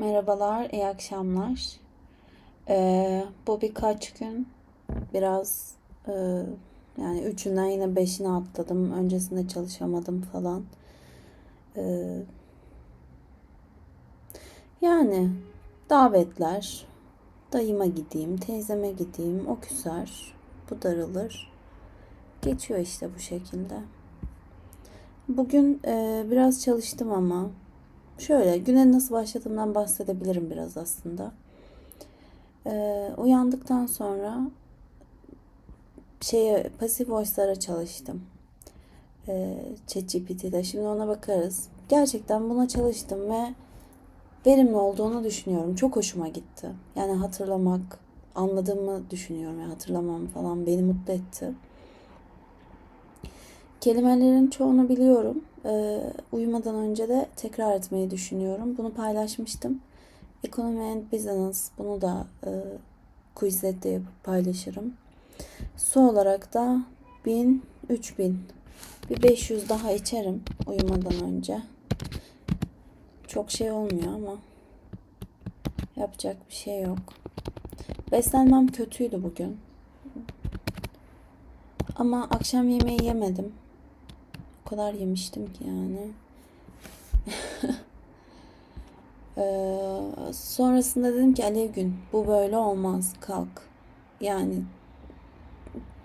Merhabalar, iyi akşamlar. Ee, bu birkaç gün biraz e, yani üçünden yine beşine atladım. Öncesinde çalışamadım falan. Ee, yani davetler, dayıma gideyim, teyzeme gideyim, o küser, bu darılır. Geçiyor işte bu şekilde. Bugün e, biraz çalıştım ama şöyle güne nasıl başladığımdan bahsedebilirim biraz aslında. E, uyandıktan sonra şeye pasif voice'lara çalıştım. E, ChatGPT'de. Şimdi ona bakarız. Gerçekten buna çalıştım ve verimli olduğunu düşünüyorum. Çok hoşuma gitti. Yani hatırlamak, anladığımı düşünüyorum. Yani hatırlamam falan beni mutlu etti. Kelimelerin çoğunu biliyorum. Ee, uyumadan önce de tekrar etmeyi düşünüyorum. Bunu paylaşmıştım. Economy and Business bunu da e, Quizlet'te yapıp paylaşırım. Su olarak da 1000, 3000 bir 500 daha içerim uyumadan önce. Çok şey olmuyor ama yapacak bir şey yok. Beslenmem kötüydü bugün. Ama akşam yemeği yemedim. Kadar yemiştim ki yani. Ee, sonrasında dedim ki Alev gün bu böyle olmaz kalk. Yani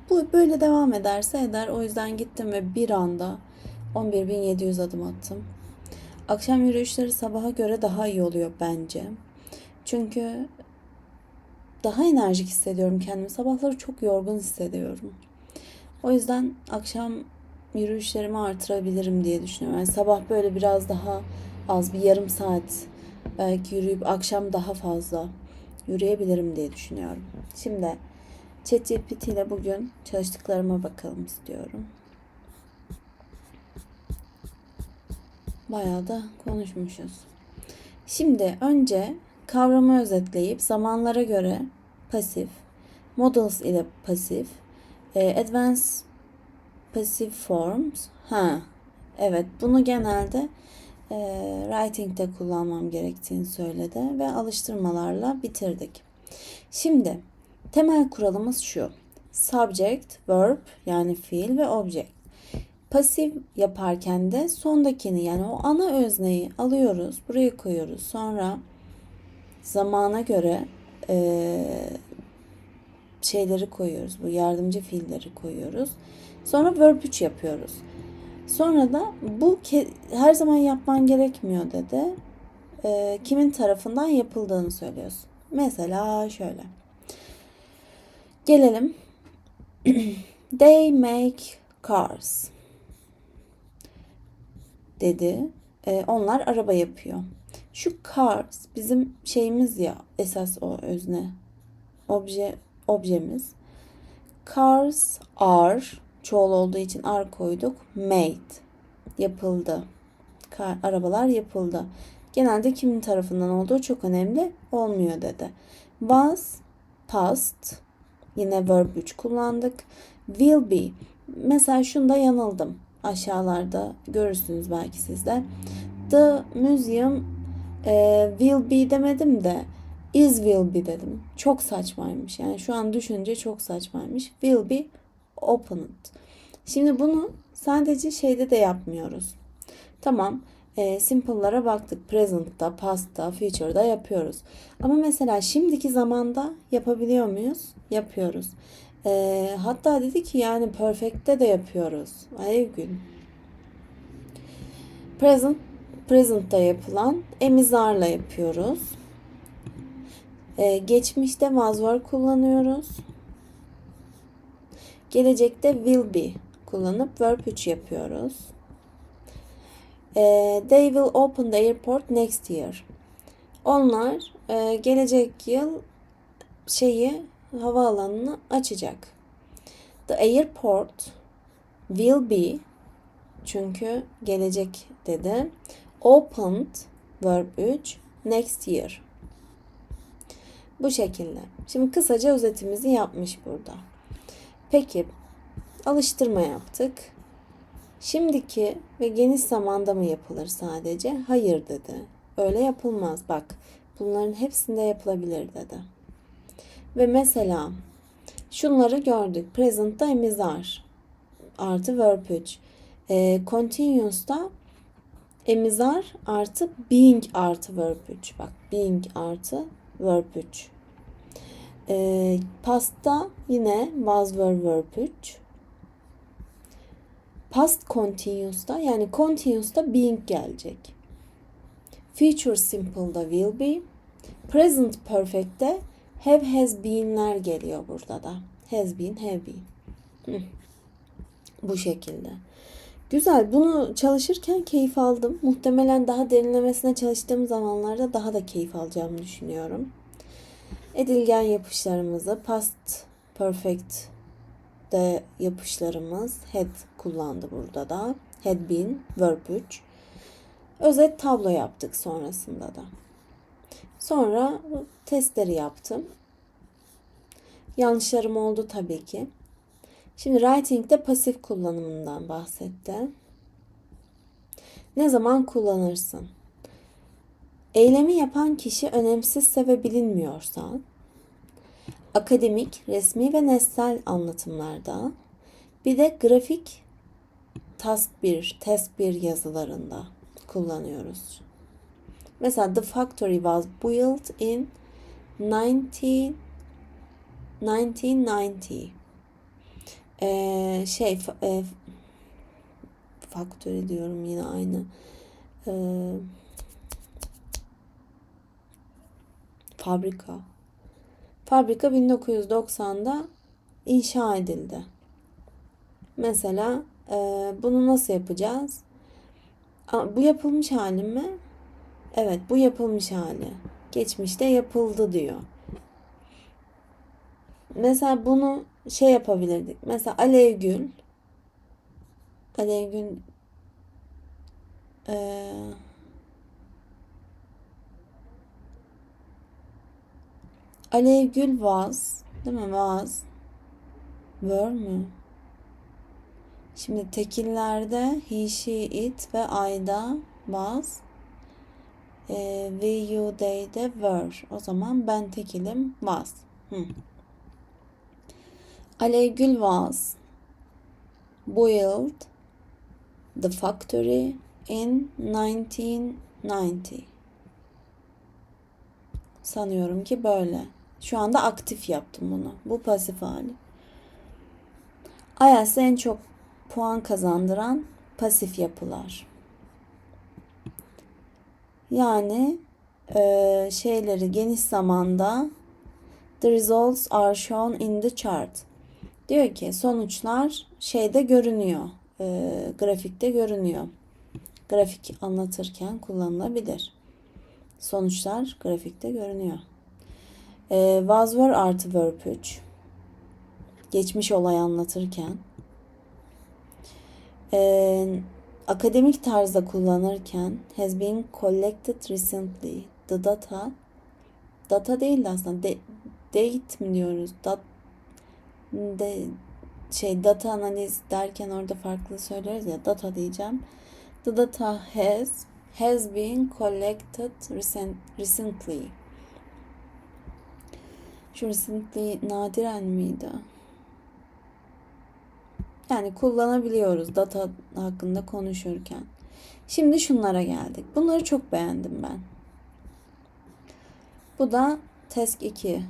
bu böyle devam ederse eder. O yüzden gittim ve bir anda 11.700 adım attım. Akşam yürüyüşleri sabaha göre daha iyi oluyor bence. Çünkü daha enerjik hissediyorum kendimi. Sabahları çok yorgun hissediyorum. O yüzden akşam yürüyüşlerimi artırabilirim diye düşünüyorum. Yani sabah böyle biraz daha az bir yarım saat belki yürüyüp akşam daha fazla yürüyebilirim diye düşünüyorum. Şimdi ChatGPT ile bugün çalıştıklarıma bakalım istiyorum. Bayağı da konuşmuşuz. Şimdi önce kavramı özetleyip zamanlara göre pasif, models ile pasif, e, advanced passive forms. Ha, evet bunu genelde e, writing'de kullanmam gerektiğini söyledi ve alıştırmalarla bitirdik. Şimdi temel kuralımız şu. Subject, verb yani fiil ve object. Pasif yaparken de sondakini yani o ana özneyi alıyoruz, buraya koyuyoruz. Sonra zamana göre e, şeyleri koyuyoruz. Bu yardımcı fiilleri koyuyoruz. Sonra verb 3 yapıyoruz. Sonra da bu her zaman yapman gerekmiyor dedi. E, kimin tarafından yapıldığını söylüyorsun. Mesela şöyle. Gelelim. They make cars. Dedi. E, onlar araba yapıyor. Şu cars bizim şeyimiz ya esas o özne. Obje objemiz. Cars are çoğul olduğu için are koyduk. Made yapıldı. Kar, arabalar yapıldı. Genelde kimin tarafından olduğu çok önemli olmuyor dedi. Was past yine verb 3 kullandık. Will be mesela şunda yanıldım. Aşağılarda görürsünüz belki sizler. The museum e, will be demedim de is will be dedim. Çok saçmaymış. Yani şu an düşünce çok saçmaymış. Will be opened. Şimdi bunu sadece şeyde de yapmıyoruz. Tamam. E, simple'lara baktık. Present'ta, past'ta, future'da yapıyoruz. Ama mesela şimdiki zamanda yapabiliyor muyuz? Yapıyoruz. E, hatta dedi ki yani perfect'te de yapıyoruz. Ay gün. Present, present'ta yapılan emizarla yapıyoruz. E, geçmişte was were kullanıyoruz. Gelecekte will be kullanıp verb 3 yapıyoruz. E, they will open the airport next year. Onlar e, gelecek yıl şeyi havaalanını açacak. The airport will be çünkü gelecek dedi. Opened verb 3 next year. Bu şekilde. Şimdi kısaca özetimizi yapmış burada. Peki alıştırma yaptık. Şimdiki ve geniş zamanda mı yapılır sadece? Hayır dedi. Öyle yapılmaz. Bak Bunların hepsinde yapılabilir dedi. Ve mesela şunları gördük. Present'ta emizar artı verb 3. E, continuous'ta emizar artı being artı verb 3. Bak being artı verb 3. E, past'ta yine was were verb 3. Past continuous'ta yani continuous'ta being gelecek. Future simple'da will be. Present perfect'te have has been'ler geliyor burada da. Has been, have been. Bu şekilde. Güzel. Bunu çalışırken keyif aldım. Muhtemelen daha derinlemesine çalıştığım zamanlarda daha da keyif alacağımı düşünüyorum. Edilgen yapışlarımızı past perfect de yapışlarımız had kullandı burada da. Had been verb 3. Özet tablo yaptık sonrasında da. Sonra testleri yaptım. Yanlışlarım oldu tabii ki. Şimdi writing'de pasif kullanımından bahsetti. Ne zaman kullanırsın? Eylemi yapan kişi önemsizse ve bilinmiyorsa, akademik, resmi ve nesnel anlatımlarda, bir de grafik task 1, test 1 yazılarında kullanıyoruz. Mesela the factory was built in 19, 1990. Ee, şey e, factory diyorum yine aynı. Ee, fabrika. Fabrika 1990'da inşa edildi. Mesela e, bunu nasıl yapacağız? Bu yapılmış hali mi? Evet bu yapılmış hali. Geçmişte yapıldı diyor. Mesela bunu şey yapabilirdik. Mesela Alevgül Alevgül ee, Alevgül was değil mi? Was were mü? Şimdi tekillerde he, it ve I'da was e, we, you, they'de were. O zaman ben tekilim was. Hı. Alevgül was built the factory in 1990. Sanıyorum ki böyle. Şu anda aktif yaptım bunu. Bu pasif hali. IELTS'e en çok puan kazandıran pasif yapılar. Yani e, şeyleri geniş zamanda the results are shown in the chart. Diyor ki sonuçlar şeyde görünüyor. E, grafikte görünüyor. Grafik anlatırken kullanılabilir. Sonuçlar grafikte görünüyor. E, was were artı verb 3. Geçmiş olay anlatırken. E, akademik tarzda kullanırken has been collected recently. The data data değil aslında de, date mi diyoruz? Dat, de, şey data analiz derken orada farklı söyleriz ya data diyeceğim. The data has has been collected recent, recently. Şu recently nadiren miydi? Yani kullanabiliyoruz data hakkında konuşurken. Şimdi şunlara geldik. Bunları çok beğendim ben. Bu da test 2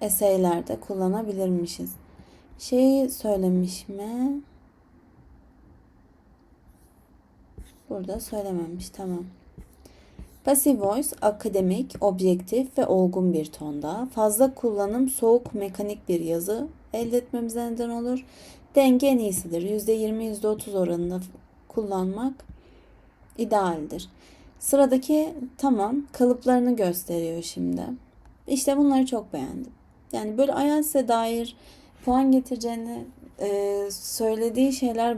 eseylerde kullanabilirmişiz. Şeyi söylemiş mi? Burada söylememiş. Tamam. Passive voice akademik, objektif ve olgun bir tonda. Fazla kullanım soğuk mekanik bir yazı elde etmemize neden olur. Denge en iyisidir. %20 %30 oranında kullanmak idealdir. Sıradaki tamam kalıplarını gösteriyor şimdi. İşte bunları çok beğendim. Yani böyle IELTS'e dair puan getireceğini e, söylediği şeyler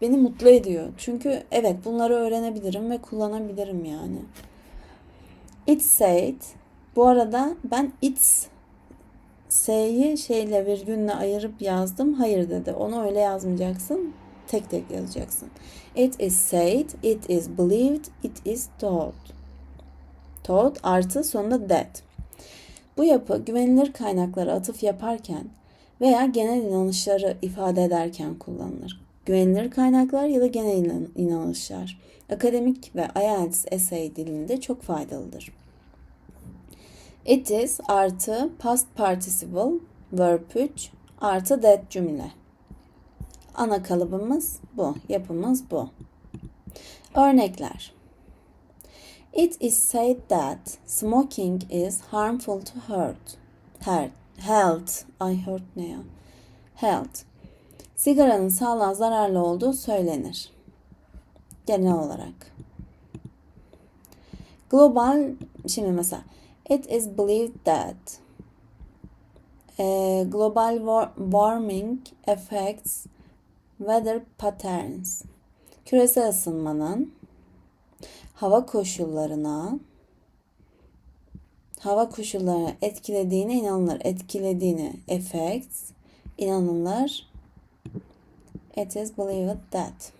beni mutlu ediyor. Çünkü evet bunları öğrenebilirim ve kullanabilirim yani. It said. Bu arada ben it's S'yi şeyle virgünle ayırıp yazdım. Hayır dedi. Onu öyle yazmayacaksın. Tek tek yazacaksın. It is said, it is believed, it is told. Thought artı sonunda that. Bu yapı güvenilir kaynaklara atıf yaparken veya genel inanışları ifade ederken kullanılır. Güvenilir kaynaklar ya da genel inan- inanışlar akademik ve IELTS essay dilinde çok faydalıdır. It is artı past participle verb 3 artı that cümle. Ana kalıbımız bu, yapımız bu. Örnekler. It is said that smoking is harmful to heart. Her, health. I heard ne ya? Health. Sigaranın sağlığa zararlı olduğu söylenir. Genel olarak. Global, şimdi mesela it is believed that eh, global war- warming affects weather patterns. Küresel ısınmanın hava koşullarına hava koşullarına etkilediğine inanılır. Etkilediğine affects inanılır. It is believed that.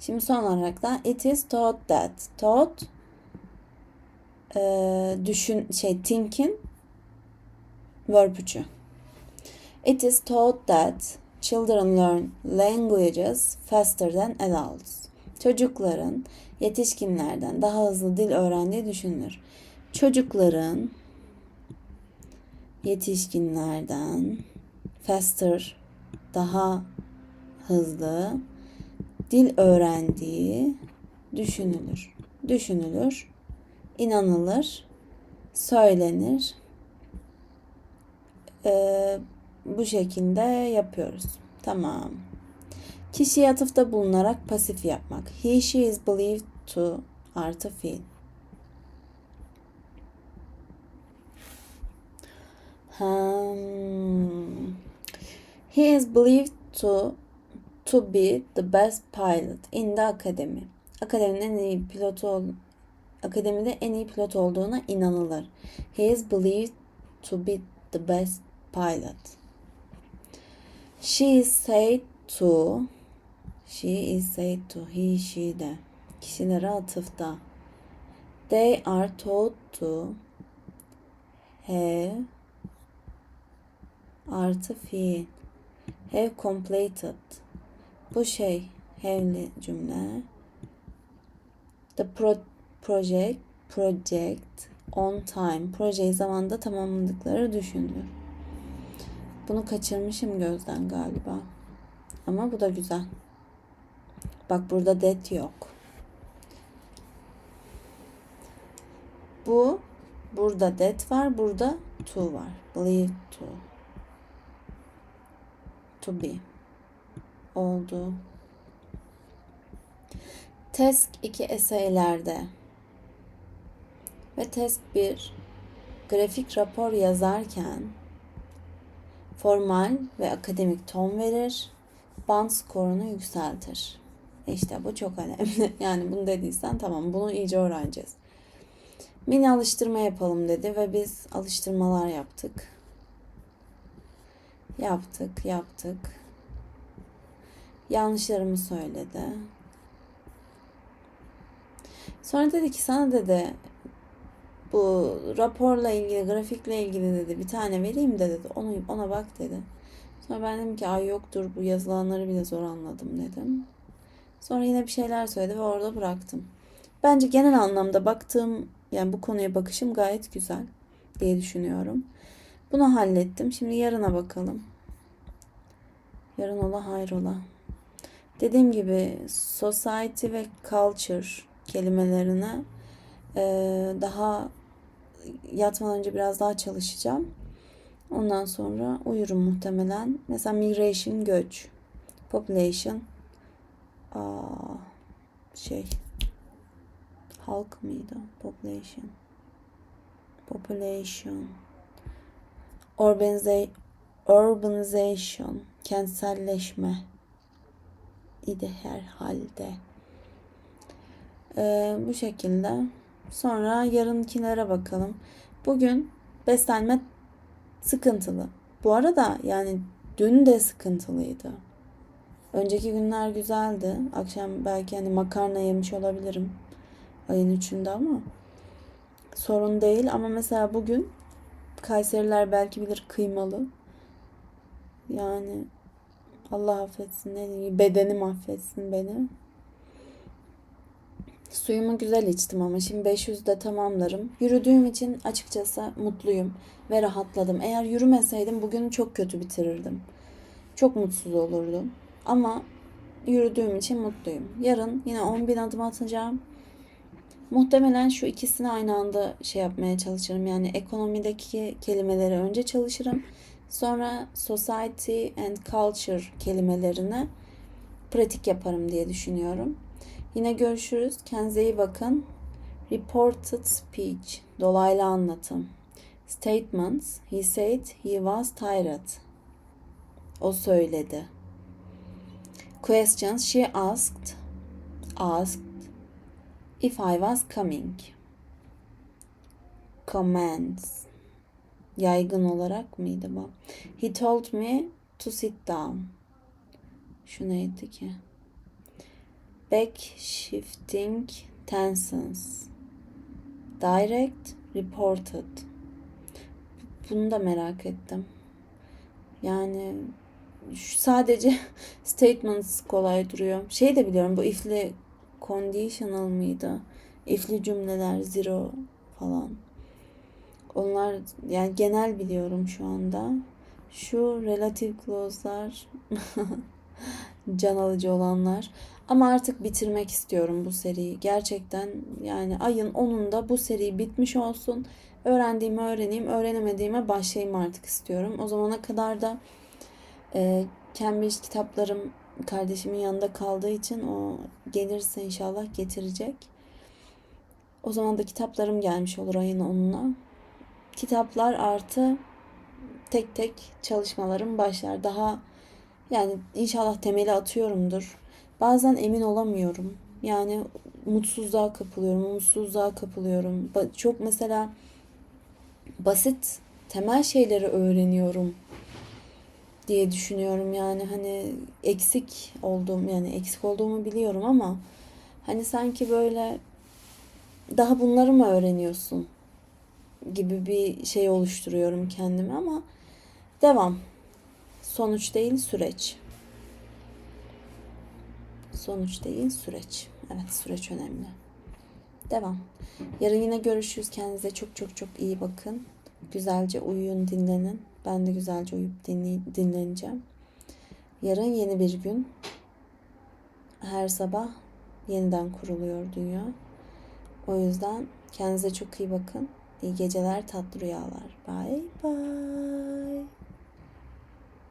Şimdi son olarak da it is thought that. Thought eee, düşün şey thinking verb üçü. It is taught that children learn languages faster than adults. Çocukların yetişkinlerden daha hızlı dil öğrendiği düşünülür. Çocukların yetişkinlerden faster daha hızlı dil öğrendiği düşünülür. Düşünülür, inanılır, söylenir. Ee, bu şekilde yapıyoruz. Tamam. Kişiye atıfta bulunarak pasif yapmak. He, she is believed to artı fiil. Hmm. He is believed to to be the best pilot in the academy. Akademinin en iyi pilotu ol, akademide en iyi pilot olduğuna inanılır. He is believed to be the best pilot. She is said to She is said to he she de kişilere atıfta. They are taught to have artı fiil have completed bu şey have'li cümle the pro project project on time projeyi zamanda tamamladıkları düşünülür. Bunu kaçırmışım gözden galiba. Ama bu da güzel. Bak burada that yok. Bu burada that var, burada to var. Believe to. To be. Oldu. Test 2 eseylerde ve test 1 grafik rapor yazarken formal ve akademik ton verir, band skorunu yükseltir. İşte bu çok önemli. Yani bunu dediysen tamam bunu iyice öğreneceğiz. Mini alıştırma yapalım dedi ve biz alıştırmalar yaptık. Yaptık, yaptık. Yanlışlarımı söyledi. Sonra dedi ki sana dedi bu raporla ilgili, grafikle ilgili dedi bir tane vereyim de dedi. Onu ona bak dedi. Sonra ben dedim ki ay yoktur bu yazılanları bile zor anladım dedim. Sonra yine bir şeyler söyledi ve orada bıraktım. Bence genel anlamda baktığım yani bu konuya bakışım gayet güzel diye düşünüyorum. Bunu hallettim. Şimdi yarına bakalım. Yarın ola hayrola. Dediğim gibi society ve culture kelimelerine eee, daha yatmadan önce biraz daha çalışacağım. Ondan sonra uyurum muhtemelen. Mesela migration göç. Population aa, şey halk mıydı? Population. Population. Urbaniza urbanization. Kentselleşme. idi herhalde. Ee, bu şekilde. Sonra yarınkilere bakalım. Bugün beslenme sıkıntılı. Bu arada yani dün de sıkıntılıydı. Önceki günler güzeldi. Akşam belki hani makarna yemiş olabilirim. Ayın üçünde ama sorun değil ama mesela bugün Kayseriler belki bilir kıymalı. Yani Allah affetsin ne diyeyim bedenim affetsin beni. Suyumu güzel içtim ama şimdi 500'de tamamlarım. Yürüdüğüm için açıkçası mutluyum ve rahatladım. Eğer yürümeseydim bugün çok kötü bitirirdim. Çok mutsuz olurdum. Ama yürüdüğüm için mutluyum. Yarın yine 10 bin adım atacağım. Muhtemelen şu ikisini aynı anda şey yapmaya çalışırım. Yani ekonomideki kelimeleri önce çalışırım. Sonra society and culture kelimelerini pratik yaparım diye düşünüyorum. Yine görüşürüz. Kendinize iyi bakın. Reported speech. Dolaylı anlatım. Statements. He said he was tired. O söyledi. Questions she asked. Asked if I was coming. Commands. Yaygın olarak mıydı bu? He told me to sit down. Şu neydi ki? Back shifting tenses. Direct reported. Bunu da merak ettim. Yani sadece statements kolay duruyor. Şey de biliyorum bu if'li conditional mıydı? If'li cümleler zero falan. Onlar yani genel biliyorum şu anda. Şu relative clause'lar can alıcı olanlar. Ama artık bitirmek istiyorum bu seriyi. Gerçekten yani ayın 10'unda bu seri bitmiş olsun. Öğrendiğimi öğreneyim, öğrenemediğime başlayayım artık istiyorum. O zamana kadar da e, Cambridge kitaplarım kardeşimin yanında kaldığı için o gelirse inşallah getirecek. O zaman da kitaplarım gelmiş olur ayın 10'una. Kitaplar artı tek tek çalışmalarım başlar. Daha yani inşallah temeli atıyorumdur. Bazen emin olamıyorum. Yani mutsuzluğa kapılıyorum, umutsuzluğa kapılıyorum. Çok mesela basit temel şeyleri öğreniyorum diye düşünüyorum. Yani hani eksik olduğum yani eksik olduğumu biliyorum ama hani sanki böyle daha bunları mı öğreniyorsun gibi bir şey oluşturuyorum kendime ama devam. Sonuç değil süreç. Sonuç değil süreç. Evet süreç önemli. Devam. Yarın yine görüşürüz. Kendinize çok çok çok iyi bakın. Güzelce uyuyun, dinlenin. Ben de güzelce uyup dinleneceğim. Yarın yeni bir gün. Her sabah yeniden kuruluyor dünya. O yüzden kendinize çok iyi bakın. İyi geceler, tatlı rüyalar. Bye bye.